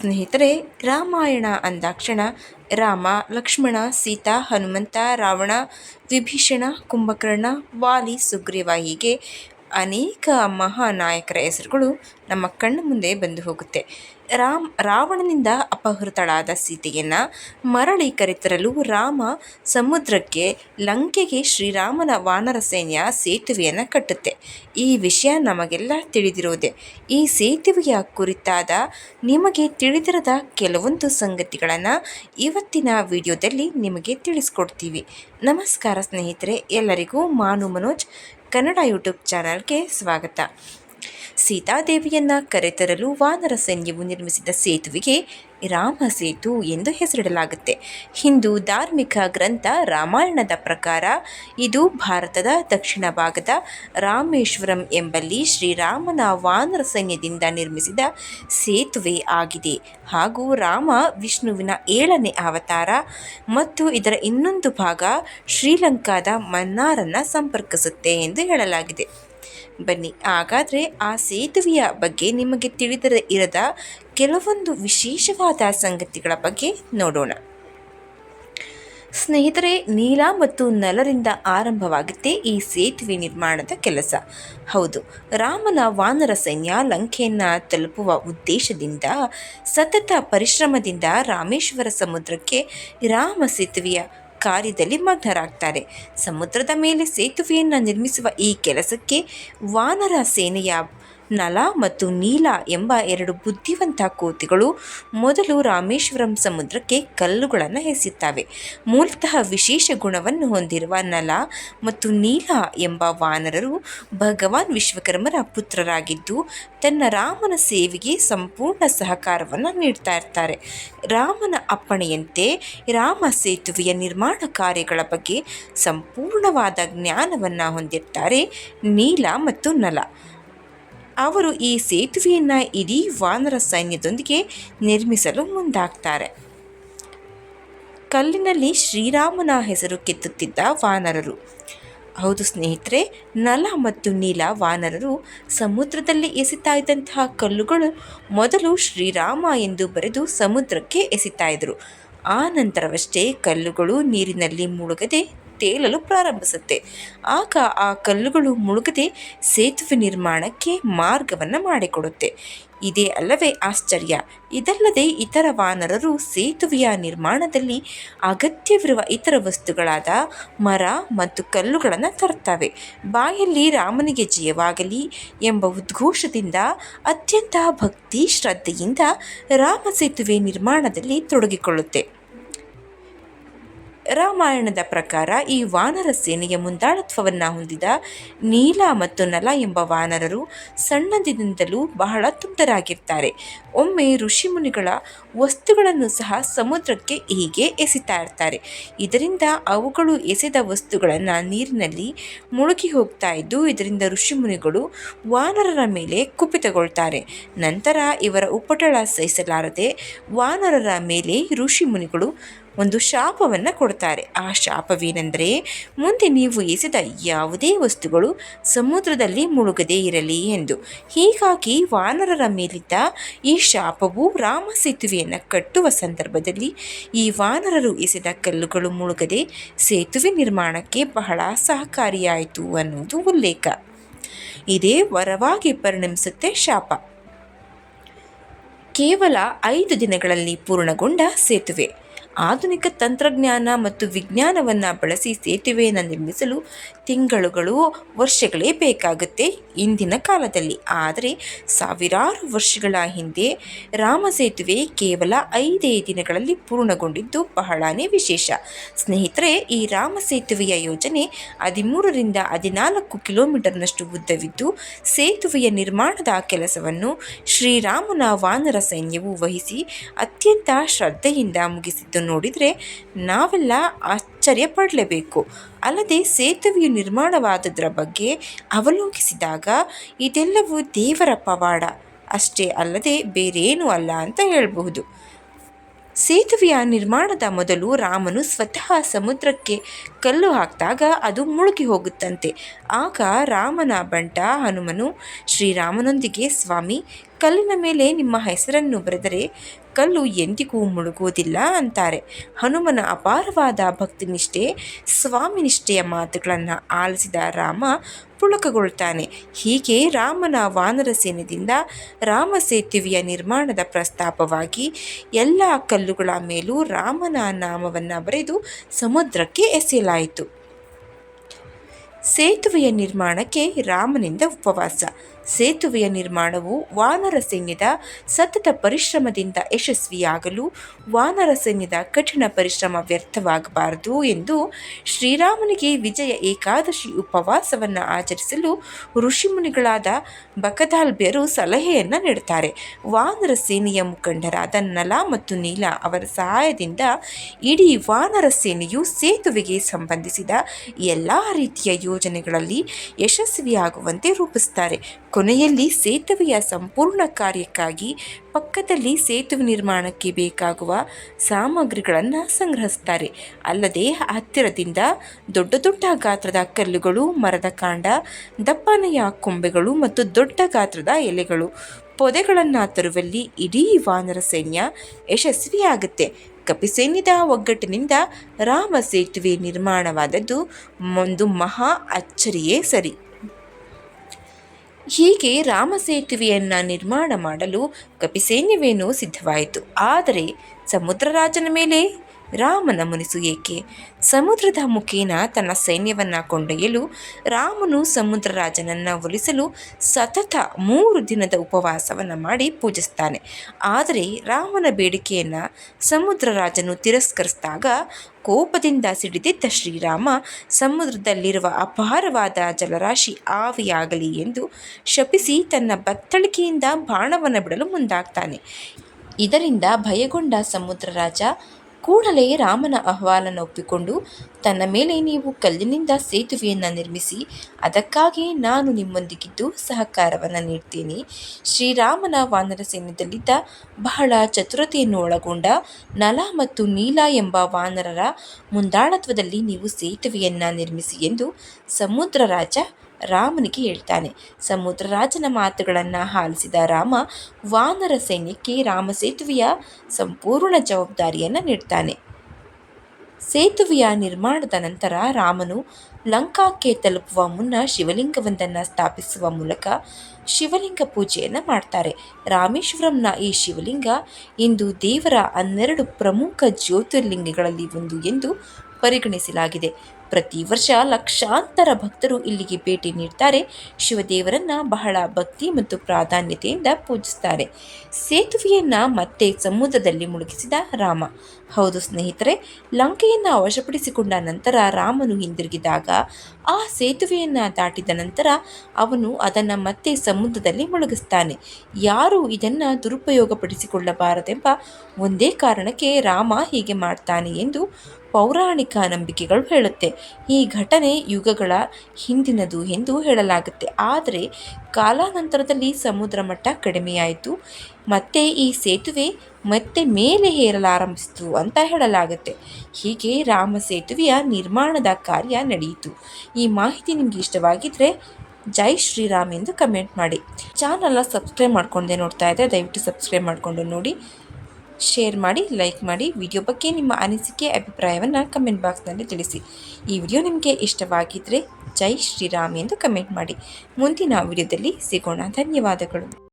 ಸ್ನೇಹಿತರೆ ರಾಮಾಯಣ ಅಂದಾಕ್ಷಣ ರಾಮ ಲಕ್ಷ್ಮಣ ಸೀತಾ ಹನುಮಂತ ರಾವಣ ವಿಭೀಷಣ ಕುಂಭಕರ್ಣ ವಾಲಿ ಸುಗ್ರೀವ ಹೀಗೆ ಅನೇಕ ಮಹಾನಾಯಕರ ಹೆಸರುಗಳು ನಮ್ಮ ಕಣ್ಣು ಮುಂದೆ ಬಂದು ಹೋಗುತ್ತೆ. ರಾಮ್, ರಾವಣನಿಂದ ಅಪಹೃತಳಾದ ಸೀತೆಯನ್ನು ಮರಳಿ ಕರೆತರಲು ರಾಮ ಸಮುದ್ರಕ್ಕೆ ಲಂಕೆಗೆ ಶ್ರೀರಾಮನ ವಾನರ ಸೈನ್ಯ ಸೇತುವೆಯನ್ನು ಕಟ್ಟುತ್ತೆ. ಈ ವಿಷಯ ನಮಗೆಲ್ಲ ತಿಳಿದಿರೋದೆ. ಈ ಸೇತುವೆಯ ಕುರಿತಾದ ನಿಮಗೆ ತಿಳಿದಿರದ ಕೆಲವೊಂದು ಸಂಗತಿಗಳನ್ನು ಇವತ್ತಿನ ವಿಡಿಯೋದಲ್ಲಿ ನಿಮಗೆ ತಿಳಿಸ್ಕೊಡ್ತೀವಿ. ನಮಸ್ಕಾರ ಸ್ನೇಹಿತರೆ, ಎಲ್ಲರಿಗೂ ಮಾನು ಮನೋಜ್. ಕನ್ನಡ ಯೂಟ್ಯೂಬ್ ಚಾನಲ್ಗೆ ಸ್ವಾಗತ. ಸೀತಾದೇವಿಯನ್ನು ಕರೆತರಲು ವಾನರ ಸೈನ್ಯವು ನಿರ್ಮಿಸಿದ ಸೇತುವೆಗೆ ರಾಮ ಸೇತು ಎಂದು ಹೆಸರಿಡಲಾಗುತ್ತೆ. ಹಿಂದೂ ಧಾರ್ಮಿಕ ಗ್ರಂಥ ರಾಮಾಯಣದ ಪ್ರಕಾರ ಇದು ಭಾರತದ ದಕ್ಷಿಣ ಭಾಗದ ರಾಮೇಶ್ವರಂ ಎಂಬಲ್ಲಿ ಶ್ರೀರಾಮನ ವಾನರ ಸೈನ್ಯದಿಂದ ನಿರ್ಮಿಸಿದ ಸೇತುವೆ ಆಗಿದೆ. ಹಾಗೂ ರಾಮ ವಿಷ್ಣುವಿನ ಏಳನೇ ಅವತಾರ ಮತ್ತು ಇದರ ಇನ್ನೊಂದು ಭಾಗ ಶ್ರೀಲಂಕಾದ ಮನ್ನಾರನ್ನು ಸಂಪರ್ಕಿಸುತ್ತೆ ಎಂದು ಹೇಳಲಾಗಿದೆ. ಬನ್ನಿ. ಹಾಗಾದರೆ ಆ ಸೇತುವೆಯ ಬಗ್ಗೆ ನಿಮಗೆ ತಿಳಿದರೆ ಇರದ ಕೆಲವೊಂದು ವಿಶೇಷವಾದ ಸಂಗತಿಗಳ ಬಗ್ಗೆ ನೋಡೋಣ. ಸ್ನೇಹಿತರೆ, ನೀಲ ಮತ್ತು ನಲರಿಂದ ಆರಂಭವಾಗುತ್ತೆ ಈ ಸೇತುವೆ ನಿರ್ಮಾಣದ ಕೆಲಸ. ಹೌದು, ರಾಮನ ವಾನರ ಸೈನ್ಯ ಲಂಕೆಯನ್ನು ತಲುಪುವ ಉದ್ದೇಶದಿಂದ, ಸತತ ಪರಿಶ್ರಮದಿಂದ ರಾಮೇಶ್ವರ ಸಮುದ್ರಕ್ಕೆ ರಾಮ ಸೇತುವೆಯ ಕಾರ್ಯದಲ್ಲಿ ಮಗ್ನರಾಗ್ತಾರೆ. ಸಮುದ್ರದ ಮೇಲೆ ಸೇತುವೆಯನ್ನು ನಿರ್ಮಿಸುವ ಈ ಕೆಲಸಕ್ಕೆ ವಾನರ ಸೇನೆಯ ನಲ ಮತ್ತು ನೀಲ ಎಂಬ ಎರಡು ಬುದ್ಧಿವಂತ ಕೋತಿಗಳು ಮೊದಲು ರಾಮೇಶ್ವರಂ ಸಮುದ್ರಕ್ಕೆ ಕಲ್ಲುಗಳನ್ನು ಎಸೆಯುತ್ತವೆ. ಮೂಲತಃ ವಿಶೇಷ ಗುಣವನ್ನು ಹೊಂದಿರುವ ನಲ ಮತ್ತು ನೀಲ ಎಂಬ ವಾನರರು ಭಗವಾನ್ ವಿಶ್ವಕರ್ಮರ ಪುತ್ರರಾಗಿದ್ದು, ತನ್ನ ರಾಮನ ಸೇವೆಗೆ ಸಂಪೂರ್ಣ ಸಹಕಾರವನ್ನು ನೀಡ್ತಾ ಇರ್ತಾರೆ. ರಾಮನ ಅಪ್ಪಣೆಯಂತೆ ರಾಮ ಸೇತುವೆಯ ನಿರ್ಮಾಣ ಕಾರ್ಯಗಳ ಬಗ್ಗೆ ಸಂಪೂರ್ಣವಾದ ಜ್ಞಾನವನ್ನು ಹೊಂದಿರ್ತಾರೆ ನೀಲ ಮತ್ತು ನಲ. ಅವರು ಈ ಸೇತುವೆಯನ್ನು ಇಡೀ ವಾನರ ಸೈನ್ಯದೊಂದಿಗೆ ನಿರ್ಮಿಸಲು ಮುಂದಾಗ್ತಾರೆ. ಕಲ್ಲಿನಲ್ಲಿ ಶ್ರೀರಾಮನ ಹೆಸರು ಕೆತ್ತುತ್ತಿದ್ದ ವಾನರರು. ಹೌದು ಸ್ನೇಹಿತರೆ, ನಲ ಮತ್ತು ನೀಲ ವಾನರರು ಸಮುದ್ರದಲ್ಲಿ ಎಸಿತಾ ಇದ್ದಂತಹ ಕಲ್ಲುಗಳು ಮೊದಲು ಶ್ರೀರಾಮ ಎಂದು ಬರೆದು ಸಮುದ್ರಕ್ಕೆ ಎಸಿತಾ ಇದ್ದರು ಆ ನಂತರವಷ್ಟೇ ಕಲ್ಲುಗಳು ನೀರಿನಲ್ಲಿ ಮುಳುಗದೆ ತೇಲಲು ಪ್ರಾರಂಭಿಸುತ್ತೆ. ಆಗ ಆ ಕಲ್ಲುಗಳು ಮುಳುಗದೆ ಸೇತುವೆ ನಿರ್ಮಾಣಕ್ಕೆ ಮಾರ್ಗವನ್ನು ಮಾಡಿಕೊಡುತ್ತೆ. ಇದೇ ಅಲ್ಲವೇ ಆಶ್ಚರ್ಯ. ಇದಲ್ಲದೆ ಇತರ ವಾನರರು ಸೇತುವೆಯ ನಿರ್ಮಾಣದಲ್ಲಿ ಅಗತ್ಯವಿರುವ ಇತರ ವಸ್ತುಗಳಾದ ಮರ ಮತ್ತು ಕಲ್ಲುಗಳನ್ನು ತರುತ್ತವೆ. ಬಾಯಲ್ಲಿ ರಾಮನಿಗೆ ಜಯವಾಗಲಿ ಎಂಬ ಉದ್ಘೋಷದಿಂದ, ಅತ್ಯಂತ ಭಕ್ತಿ ಶ್ರದ್ಧೆಯಿಂದ ರಾಮ ಸೇತುವೆ ನಿರ್ಮಾಣದಲ್ಲಿ ತೊಡಗಿಕೊಳ್ಳುತ್ತೆ. ರಾಮಾಯಣದ ಪ್ರಕಾರ ಈ ವಾನರ ಸೇನೆಯ ಮುಂದಾಳತ್ವವನ್ನು ಹೊಂದಿದ ನೀಲ ಮತ್ತು ನಲ ಎಂಬ ವಾನರರು ಸಣ್ಣದಿನಿಂದಲೂ ಬಹಳ ತುಂಟರಾಗಿರ್ತಾರೆ ಒಮ್ಮೆ ಋಷಿಮುನಿಗಳ ವಸ್ತುಗಳನ್ನು ಸಹ ಸಮುದ್ರಕ್ಕೆ ಹೀಗೆ ಎಸಿತಾ ಇರ್ತಾರೆ. ಇದರಿಂದ ಅವುಗಳು ಎಸೆದ ವಸ್ತುಗಳನ್ನು ನೀರಿನಲ್ಲಿ ಮುಳುಗಿ ಹೋಗ್ತಾ ಇದ್ದು, ಇದರಿಂದ ಋಷಿಮುನಿಗಳು ವಾನರರ ಮೇಲೆ ಕುಪಿತಗೊಳ್ತಾರೆ. ನಂತರ ಇವರ ಉಪಟಳ ಸಹಿಸಲಾರದೆ ವಾನರರ ಮೇಲೆ ಋಷಿಮುನಿಗಳು ಒಂದು ಶಾಪವನ್ನು ಕೊಡ್ತಾರೆ. ಆ ಶಾಪವೇನೆಂದರೆ ಮುಂದೆ ನೀವು ಎಸೆದ ಯಾವುದೇ ವಸ್ತುಗಳು ಸಮುದ್ರದಲ್ಲಿ ಮುಳುಗದೇ ಇರಲಿ ಎಂದು. ಹೀಗಾಗಿ ವಾನರರ ಮೇಲಿದ್ದ ಈ ಶಾಪವು ರಾಮ ಸೇತುವೆಯನ್ನು ಕಟ್ಟುವ ಸಂದರ್ಭದಲ್ಲಿ ಈ ವಾನರರು ಎಸೆದ ಕಲ್ಲುಗಳು ಮುಳುಗದೆ ಸೇತುವೆ ನಿರ್ಮಾಣಕ್ಕೆ ಬಹಳ ಸಹಕಾರಿಯಾಯಿತು ಅನ್ನೋದು ಉಲ್ಲೇಖ. ಇದೇ ವರವಾಗಿ ಪರಿಣಮಿಸುತ್ತೆ ಶಾಪ. ಕೇವಲ ಐದು ದಿನಗಳಲ್ಲಿ ಪೂರ್ಣಗೊಂಡ ಸೇತುವೆ. ಆಧುನಿಕ ತಂತ್ರಜ್ಞಾನ ಮತ್ತು ವಿಜ್ಞಾನವನ್ನು ಬಳಸಿ ಸೇತುವೆಯನ್ನು ನಿರ್ಮಿಸಲು ತಿಂಗಳುಗಳು, ವರ್ಷಗಳೇ ಬೇಕಾಗುತ್ತೆ ಇಂದಿನ ಕಾಲದಲ್ಲಿ. ಆದರೆ ಸಾವಿರಾರು ವರ್ಷಗಳ ಹಿಂದೆ ರಾಮ ಸೇತುವೆ ಕೇವಲ ಐದೇ ದಿನಗಳಲ್ಲಿ ಪೂರ್ಣಗೊಂಡಿದ್ದು ಬಹಳನೇ ವಿಶೇಷ. ಸ್ನೇಹಿತರೆ, ಈ ರಾಮ ಸೇತುವೆಯ ಯೋಜನೆ ಹದಿಮೂರರಿಂದ ಹದಿನಾಲ್ಕು ಕಿಲೋಮೀಟರ್ನಷ್ಟು ಉದ್ದವಿದ್ದು, ಸೇತುವೆಯ ನಿರ್ಮಾಣದ ಕೆಲಸವನ್ನು ಶ್ರೀರಾಮನ ವಾನರ ಸೈನ್ಯವು ವಹಿಸಿ ಅತ್ಯಂತ ಶ್ರದ್ಧೆಯಿಂದ ಮುಗಿಸಿದ್ದು ನೋಡಿದರೆ ನಾವೆಲ್ಲ ಆಶ್ಚರ್ಯ ಪಡಲೇಬೇಕು ಅಲ್ಲದೆ ಸೇತುವೆಯು ನಿರ್ಮಾಣವಾದದರ ಬಗ್ಗೆ ಅವಲೋಕಿಸಿದಾಗ ಇದೆಲ್ಲವೂ ದೇವರ ಪವಾಡ. ಅಷ್ಟೇ ಅಲ್ಲದೆ ಬೇರೇನೂ ಅಲ್ಲ ಅಂತ ಹೇಳಬಹುದು. ಸೇತುವೆಯ ನಿರ್ಮಾಣದ ಮೊದಲು ರಾಮನು ಸ್ವತಃ ಸಮುದ್ರಕ್ಕೆ ಕಲ್ಲು ಹಾಕಿದಾಗ ಅದು ಮುಳುಗಿ ಹೋಗುತ್ತಂತೆ. ಆಗ ರಾಮನ ಬಂಟ ಹನುಮನು ಶ್ರೀರಾಮನೊಂದಿಗೆ, ಸ್ವಾಮಿ, ಕಲ್ಲಿನ ಮೇಲೆ ನಿಮ್ಮ ಹೆಸರನ್ನು ಬರೆದರೆ ಕಲ್ಲು ಎಂದಿಗೂ ಮುಳುಗುವುದಿಲ್ಲ ಅಂತಾರೆ. ಹನುಮನ ಅಪಾರವಾದ ಭಕ್ತಿನಿಷ್ಠೆ, ಸ್ವಾಮಿನಿಷ್ಠೆಯ ಮಾತುಗಳನ್ನು ಆಲಿಸಿದ ರಾಮ ಪುಳಕಗೊಳ್ತಾನೆ ಹೀಗೆ ರಾಮನ ವಾನರ ಸೇನೆಯಿಂದ ರಾಮ ಸೇತುವೆಯ ನಿರ್ಮಾಣದ ಪ್ರಸ್ತಾಪವಾಗಿ ಎಲ್ಲ ಕಲ್ಲುಗಳ ಮೇಲೂ ರಾಮನ ನಾಮವನ್ನು ಬರೆದು ಸಮುದ್ರಕ್ಕೆ ಎಸೆಯಲಾಯಿತು. ಸೇತುವೆಯ ನಿರ್ಮಾಣಕ್ಕೆ ರಾಮನಿಂದ ಉಪವಾಸ. ಸೇತುವೆಯ ನಿರ್ಮಾಣವು ವಾನರ ಸೈನ್ಯದ ಸತತ ಪರಿಶ್ರಮದಿಂದ ಯಶಸ್ವಿಯಾಗಲು ವಾನರ ಸೈನ್ಯದ ಕಠಿಣ ಪರಿಶ್ರಮ ವ್ಯರ್ಥವಾಗಬಾರದು ಎಂದು ಶ್ರೀರಾಮನಿಗೆ ವಿಜಯ ಏಕಾದಶಿ ಉಪವಾಸವನ್ನು ಆಚರಿಸಲು ಋಷಿಮುನಿಗಳಾದ ಬಕದಾಲ್ಬ್ಯರು ಸಲಹೆಯನ್ನು ನೀಡುತ್ತಾರೆ. ವಾನರ ಸೇನೆಯ ಮುಖಂಡರಾದ ನಲ ಮತ್ತು ನೀಲ ಅವರ ಸಹಾಯದಿಂದ ಇಡೀ ವಾನರ ಸೇನೆಯು ಸೇತುವೆಗೆ ಸಂಬಂಧಿಸಿದ ಎಲ್ಲ ರೀತಿಯ ಯೋಜನೆಗಳಲ್ಲಿ ಯಶಸ್ವಿಯಾಗುವಂತೆ ರೂಪಿಸುತ್ತಾರೆ. ಕೊನೆಯಲ್ಲಿ ಸೇತುವೆಯ ಸಂಪೂರ್ಣ ಕಾರ್ಯಕ್ಕಾಗಿ ಪಕ್ಕದಲ್ಲಿ ಸೇತುವೆ ನಿರ್ಮಾಣಕ್ಕೆ ಬೇಕಾಗುವ ಸಾಮಗ್ರಿಗಳನ್ನು ಸಂಗ್ರಹಿಸ್ತಾರೆ. ಅಲ್ಲದೆ ಹತ್ತಿರದಿಂದ ದೊಡ್ಡ ದೊಡ್ಡ ಗಾತ್ರದ ಕಲ್ಲುಗಳು, ಮರದ ಕಾಂಡ, ದಪ್ಪನೆಯ ಕೊಂಬೆಗಳು ಮತ್ತು ದೊಡ್ಡ ಗಾತ್ರದ ಎಲೆಗಳು. ಪೊದೆಗಳನ್ನು ತರುವಲ್ಲಿ ಇಡೀ ವಾನರ ಸೈನ್ಯ ಯಶಸ್ವಿಯಾಗುತ್ತೆ. ಕಪಿಸೈನ್ಯದ ಒಗ್ಗಟ್ಟಿನಿಂದ ರಾಮ ಸೇತುವೆ ನಿರ್ಮಾಣವಾದದ್ದು ಒಂದು ಮಹಾ ಅಚ್ಚರಿಯೇ ಸರಿ. ಹೀಗೆ ರಾಮ ಸೇತುವೆಯನ್ನು ನಿರ್ಮಾಣ ಮಾಡಲು ಕಪಿಸೈನ್ಯವೇನೋ ಸಿದ್ಧವಾಯಿತು. ಆದರೆ ಸಮುದ್ರರಾಜನ ಮೇಲೆ ರಾಮನ ಮುನಿಸು ಏಕೆ? ಸಮುದ್ರದ ಮುಖೇನ ತನ್ನ ಸೈನ್ಯವನ್ನು ಕೊಂಡೊಯ್ಯಲು, ರಾಮನು ಸಮುದ್ರ ರಾಜನನ್ನು ಒಲಿಸಲು ಸತತ ಮೂರು ದಿನದ ಉಪವಾಸವನ್ನು ಮಾಡಿ ಪೂಜಿಸ್ತಾನೆ. ಆದರೆ ರಾಮನ ಬೇಡಿಕೆಯನ್ನು ಸಮುದ್ರರಾಜನು ತಿರಸ್ಕರಿಸಿದಾಗ ಕೋಪದಿಂದ ಸಿಡಿದಿದ್ದ ಶ್ರೀರಾಮ ಸಮುದ್ರದಲ್ಲಿರುವ ಅಪಾರವಾದ ಜಲರಾಶಿ ಆವಿಯಾಗಲಿ ಎಂದು ಶಪಿಸಿ ತನ್ನ ಬತ್ತಳಿಕೆಯಿಂದ ಬಾಣವನ್ನು ಬಿಡಲು ಮುಂದಾಗ್ತಾನೆ. ಇದರಿಂದ ಭಯಗೊಂಡ ಸಮುದ್ರರಾಜ ಕೂಡಲೇ ರಾಮನ ಅಹವಾಲನ್ನು ಒಪ್ಪಿಕೊಂಡು, ತನ್ನ ಮೇಲೆ ನೀವು ಕಲ್ಲಿನಿಂದ ಸೇತುವೆಯನ್ನು ನಿರ್ಮಿಸಿ ಅದಕ್ಕಾಗಿ ನಾನು ನಿಮ್ಮೊಂದಿಗಿದ್ದು ಸಹಕಾರವನ್ನು ನೀಡ್ತೀನಿ. ಶ್ರೀರಾಮನ ವಾನರ ಸೈನ್ಯದಲ್ಲಿದ್ದ ಬಹಳ ಚತುರತೆಯನ್ನು ಒಳಗೊಂಡ ನಲ ಮತ್ತು ನೀಲ ಎಂಬ ವಾನರರ ಮುಂದಾಳತ್ವದಲ್ಲಿ ನೀವು ಸೇತುವೆಯನ್ನು ನಿರ್ಮಿಸಿ ಎಂದು ಸಮುದ್ರ ರಾಜ ರಾಮನಿಗೆ ಹೇಳ್ತಾನೆ, ಸಮುದ್ರರಾಜನ ಮಾತುಗಳನ್ನು ಆಲಿಸಿದ ರಾಮ ವಾನರ ಸೈನ್ಯಕ್ಕೆ ರಾಮ ಸೇತುವೆಯ ಸಂಪೂರ್ಣ ಜವಾಬ್ದಾರಿಯನ್ನು ನೀಡ್ತಾನೆ. ಸೇತುವೆಯ ನಿರ್ಮಾಣದ ನಂತರ ರಾಮನು ಲಂಕಾಕ್ಕೆ ತಲುಪುವ ಮುನ್ನ ಶಿವಲಿಂಗವೊಂದನ್ನು ಸ್ಥಾಪಿಸುವ ಮೂಲಕ ಶಿವಲಿಂಗ ಪೂಜೆಯನ್ನು ಮಾಡ್ತಾರೆ. ರಾಮೇಶ್ವರಂನ ಈ ಶಿವಲಿಂಗ ಇಂದು ದೇವರ ಹನ್ನೆರಡು ಪ್ರಮುಖ ಜ್ಯೋತಿರ್ಲಿಂಗಗಳಲ್ಲಿ ಒಂದು ಎಂದು ಪರಿಗಣಿಸಲಾಗಿದೆ. ಪ್ರತಿ ವರ್ಷ ಲಕ್ಷಾಂತರ ಭಕ್ತರು ಇಲ್ಲಿಗೆ ಭೇಟಿ ನೀಡ್ತಾರೆ. ಶಿವದೇವರನ್ನ ಬಹಳ ಭಕ್ತಿ ಮತ್ತು ಪ್ರಾಧಾನ್ಯತೆಯಿಂದ ಪೂಜಿಸ್ತಾರೆ. ಸೇತುವೆಯನ್ನ ಮತ್ತೆ ಸಮುದ್ರದಲ್ಲಿ ಮುಳುಗಿಸಿದ ರಾಮ. ಹೌದು ಸ್ನೇಹಿತರೆ, ಲಂಕೆಯನ್ನು ವಶಪಡಿಸಿಕೊಂಡ ನಂತರ ರಾಮನು ಹಿಂದಿರುಗಿದಾಗ, ಆ ಸೇತುವೆಯನ್ನು ದಾಟಿದ ನಂತರ ಅವನು ಅದನ್ನು ಮತ್ತೆ ಸಮುದ್ರದಲ್ಲಿ ಮುಳುಗಿಸ್ತಾನೆ. ಯಾರು ಇದನ್ನು ದುರುಪಯೋಗಪಡಿಸಿಕೊಳ್ಳಬಾರದೆಂಬ ಒಂದೇ ಕಾರಣಕ್ಕೆ ರಾಮ ಹೀಗೆ ಮಾಡ್ತಾನೆ ಎಂದು ಪೌರಾಣಿಕ ನಂಬಿಕೆಗಳು ಹೇಳುತ್ತೆ. ಈ ಘಟನೆ ಯುಗಗಳ ಹಿಂದಿನದು ಎಂದು ಹೇಳಲಾಗುತ್ತೆ. ಆದರೆ ಕಾಲಾನಂತರದಲ್ಲಿ ಸಮುದ್ರ ಮಟ್ಟ ಕಡಿಮೆಯಾಯಿತು. ಮತ್ತೆ ಈ ಸೇತುವೆ ಮತ್ತೆ ಮೇಲೆ ಹೇರಲಾರಂಭಿಸಿತು ಅಂತ ಹೇಳಲಾಗುತ್ತೆ. ಹೀಗೆ ರಾಮ ಸೇತುವೆಯ ನಿರ್ಮಾಣದ ಕಾರ್ಯ ನಡೆಯಿತು. ಈ ಮಾಹಿತಿ ನಿಮಗೆ ಇಷ್ಟವಾಗಿದ್ದರೆ ಜೈ ಶ್ರೀರಾಮ್ ಎಂದು ಕಮೆಂಟ್ ಮಾಡಿ. ಚಾನಲ್ನ ಸಬ್ಸ್ಕ್ರೈಬ್ ಮಾಡ್ಕೊಂಡೆ ನೋಡ್ತಾ ಇದ್ದೆ ದಯವಿಟ್ಟು ಸಬ್ಸ್ಕ್ರೈಬ್ ಮಾಡಿಕೊಂಡು ನೋಡಿ. ಶೇರ್ ಮಾಡಿ ಲೈಕ್ ಮಾಡಿ ವಿಡಿಯೋ ಬಗ್ಗೆ ನಿಮ್ಮ ಅನಿಸಿಕೆ, ಅಭಿಪ್ರಾಯವನ್ನು ಕಮೆಂಟ್ ಬಾಕ್ಸ್ನಲ್ಲಿ ತಿಳಿಸಿ. ಈ ವಿಡಿಯೋ ನಿಮಗೆ ಇಷ್ಟವಾಗಿದ್ದರೆ ಜೈ ಶ್ರೀರಾಮ್ ಎಂದು ಕಮೆಂಟ್ ಮಾಡಿ. ಮುಂದಿನ ವಿಡಿಯೋದಲ್ಲಿ ಸಿಗೋಣ. ಧನ್ಯವಾದಗಳು.